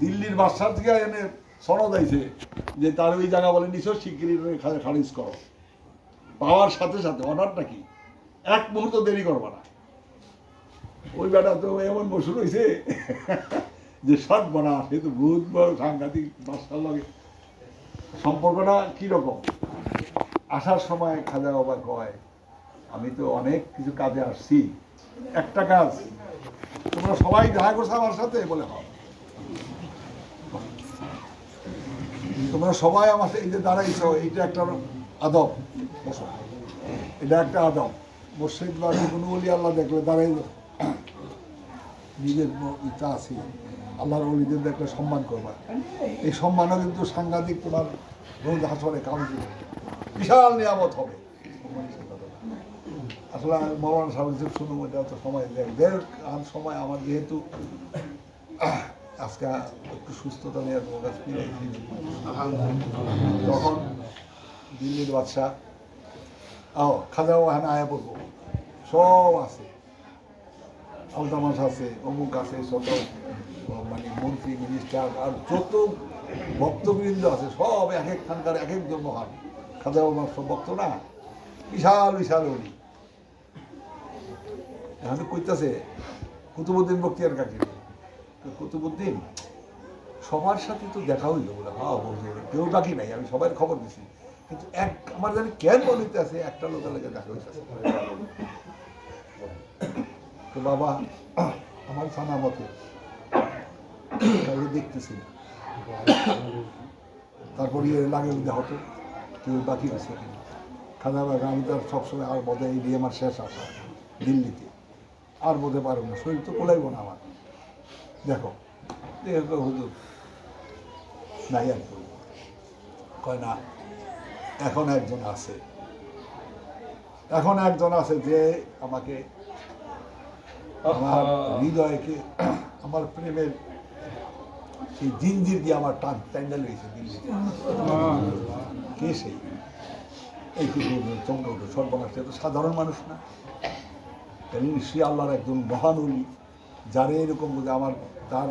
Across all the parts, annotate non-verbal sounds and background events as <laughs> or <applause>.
দিল্লির বাদশাহ থেকে এনে সনদ আইছে যে তার ওই জায়গা বলে নিছ শিগগিরি খারিজ করো। পাওয়ার সাথে সাথে, অর্ডারটা কি? এক মুহূর্ত দেরি করবা না। ওই বেটা তো এমন বসে রয়েছে <laughs> যে শট বানা সে তো বহুত বড় সাংঘাতিক বাদশার লগে। সম্পর্কটা কীরকম? আসার সময় খাজা বাবা কয় আমি তো অনেক কিছু কাজে আসছি। একটা কাজ, তোমরা সবাই দেখা করছ আমার সাথে বলে হয় তোমরা সবাই আমার এই যে দাঁড়াইছো, এইটা একটা আদব। এটা একটা আদব। মসজিদ বা কোনো বলি আল্লাহ দেখলে দাঁড়াই নিজের ইচ্ছা আছে, আল্লাহর অলিদের দেখলে সম্মান করবা। এই সম্মানও কিন্তু সাংঘাতিক তোমার রোজ হাসরে কাম বিশাল নিয়ামত হবে। আসলে আমি মৌলানা সাহেব শুনুন এটা তো সময় দেয়। দেড় আর সময় আমার যেহেতু, আজকে একটু সুস্থতা নিয়ে তোমার কাছে ফিরে তখন দিল্লির বাদশাহ ও খাজাও এখানে আয়া পড়ব। সব আছে। আলতামাস আছে, অমুক আছে শত মানে মন্ত্রী মিনিস্টার আর যত ভক্তবৃন্দ আছে, সব এক একখানকার এক একজন মহান। খাজা বাবার সব ভক্ত না? বিশাল বিশাল অলি এখন কইতাছে, কুতুবুদ্দিন বক্তিয়ার কাকে? কুতুবুদ্দিন, সবার সাথে তো দেখা হইল বলে হ্যাঁ বলছে কেউ বাকি নাই, আমি সবার খবর দিছি। কিন্তু এক, আমার জানি কেন মনে হইতেছে একটা লোকের লেগে দেখা হইতেছে। তো বাবা, আমার জানা মতে দেখতেছি। তারপর ইয়ে লাগে হতো কেউ বাকি আছে খাজা আমি তো সবসময় আর বোধহয় এই আমার শেষ আসা দিল্লিতে। আর বোধে পারব না শরীর তো কোলাইব না আমার। দেখো দেখো হুজুর নাই আর করব কয় না এখন একজন আছে। এখন একজন আছে যে আমাকে আমার হৃদয়কে আমার প্রেমের সেই জিঞ্জির দিয়ে আমার টান টাইন্ডাল হয়েছে কে সেই? এই কি চমকে উঠে সর্বনাশ তো সাধারণ মানুষ না। নিশ্চয়ই আল্লাহর একজন মহান উলি যারে এরকম বুঝে আমার, তার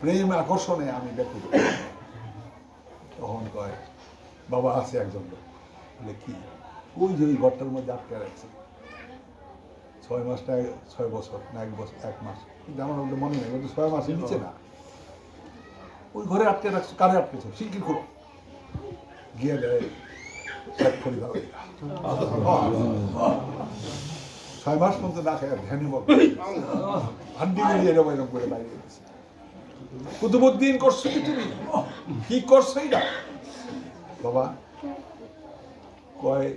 প্রেম আকর্ষণে আমি ব্যাকুল তখন কয়, বাবা, আছে একজন লোক। বলে, কি? ওই যে ওই ঘরটার মধ্যে আটকে রাখছে ছয় মাস না, ছয় বছর না, এক বছর, এক মাস। কিন্তু আমার ওদের মনে নেই কিন্তু ছয় মাসের নিচে না। ওই ঘরে আটকে রাখছো, কারে আটকেছো শিগগির করো গিয়ে দেয়। ছয় মাস পর্যন্ত না খায় ধ্যানে হান্ডি মিলিয়ে এরকম এরকম করে বাইরে কুতুবুদ্দিন, করছ কি তুমি? কি করছ এটা বাবা, কয়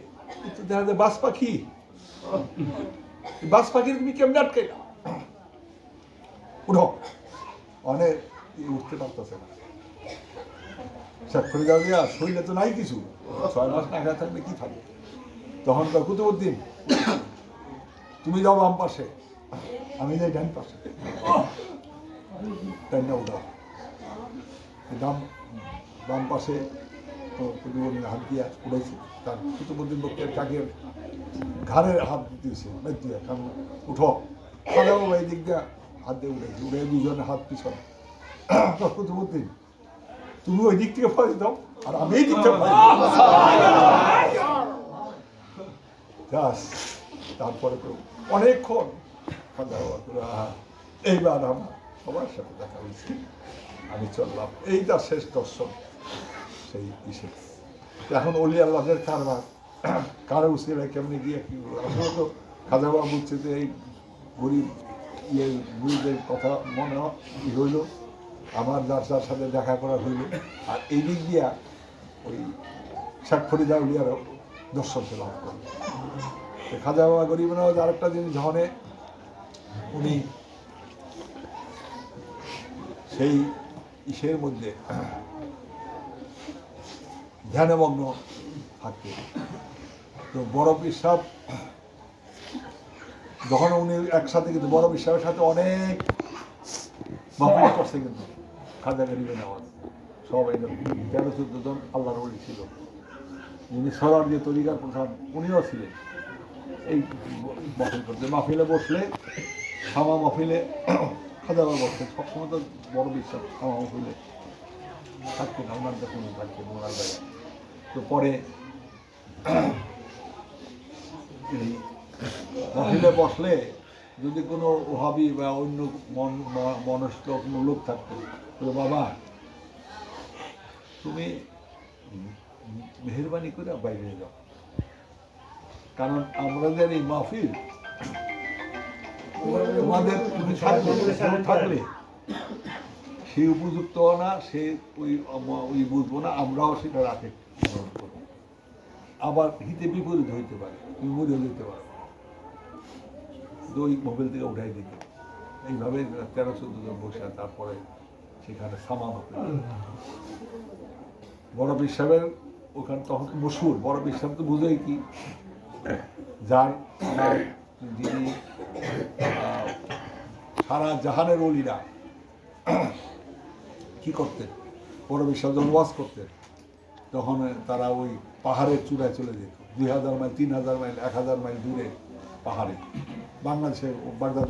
একটু দেখা যায় বাস পাখি। বাস পাখি তুমি কেমনে আটকে উঠো। অনেক উঠতে পারতেছে না। যাওয়া দিয়া, শরীরে তো নাই কিছু। ছয় মাস না থাকলে কি থাকবে তখন কয়, কুতুবুদ্দিন তুমি যাও বাম পাশে। আমি যাই ডান পাশে। উঠাও ডাম বাম পাশে তো হাত দিয়ে উড়াইছে। তার কুতুবুদ্দিন বক্তের কাকের ঘাড়ের হাত দিয়েছে দিয়ে। কারণ উঠো। বাবা এই দিক দিয়ে হাত দিয়ে উড়াইছে। উড়ে দুজনের হাত পিছনে। কুতুবুদ্দিন তুমি ওই দিক থেকে ফাঁস দাও আর আমি এই দিক থেকে ফাঁস তারপরে তো অনেকক্ষণ এইবার আমার সবার সাথে দেখা হয়েছে। আমি চললাম। এইটা শেষ দর্শন, সেই ইসে। এখন অলি আল্লাহের কারবার। কারও উসিরা কেমনি গিয়ে কি? আসলে তো খাজা বাবা যে, এই গরিব ইয়ে গুরুদের কথা মনে হইল। আমার যার যার সাথে দেখা করা হইল। আর এই দিক দিয়া ওই শেখ ফরিদা উলিয়ারও দর্শন লাভ করল খাজা বাবা গরিব নওয়াজ আরেকটা জিনিস ধনে উনি সেই ইসের মধ্যে ধ্যানমগ্ন থাকতে তো বড় পিসাব যখন উনি একসাথে কিন্তু, বড় বিশ্বাসের সাথে অনেক করছে কিন্তু, খাজা গরিবে নেওয়াজ সবাই তেরো চোদ্দ জন আল্লাহর ছিল। যিনি সরার যে তরিকার প্রধান, উনিও ছিলেন। এই মাহফিল করতে মাহফিলে বসলে, সামা মাহফিলে, হাজার বছর, সবসময় তো বড় বিশ্বাস আমার হইলে থাকতেন না ওনার যখন থাকতেন, ওনার জায়গায় তো পরে মহিলে বসলে যদি কোনো ওহাবি বা অন্য মন মনস্ক কোনো লোক থাকতো তো বাবা, তুমি মেহরবানি করে বাইরে যাও। কারণ আমাদের এই মাহফিল তোমাদের তুমি থাকলে সে উপযুক্ত না, সে ওই ওই বুঝব না, আমরাও সেটা রাখে আবার হিতে বিপরীত হইতে পারে তুমি মরে যেতে পারো। তো মোবাইল থেকে উঠাই দিত। এইভাবে তেরো চোদ্দ জন বসে তারপরে সেখানে সামাম হতে বড় বিশ্বাবের ওখানে তখন মশুর, বড় বিশ্বাব তো বুঝেই কি। যার যিনি সারা জাহানের অলিরা কি করতেন? বড় বিসর্জন ওয়াজ করতেন। তখন তারা ওই পাহাড়ের চূড়ায় চলে যেত। দুই হাজার মাইল, তিন হাজার মাইল, এক হাজার মাইল দূরে পাহাড়ে। বাংলাদেশের বাগদাদ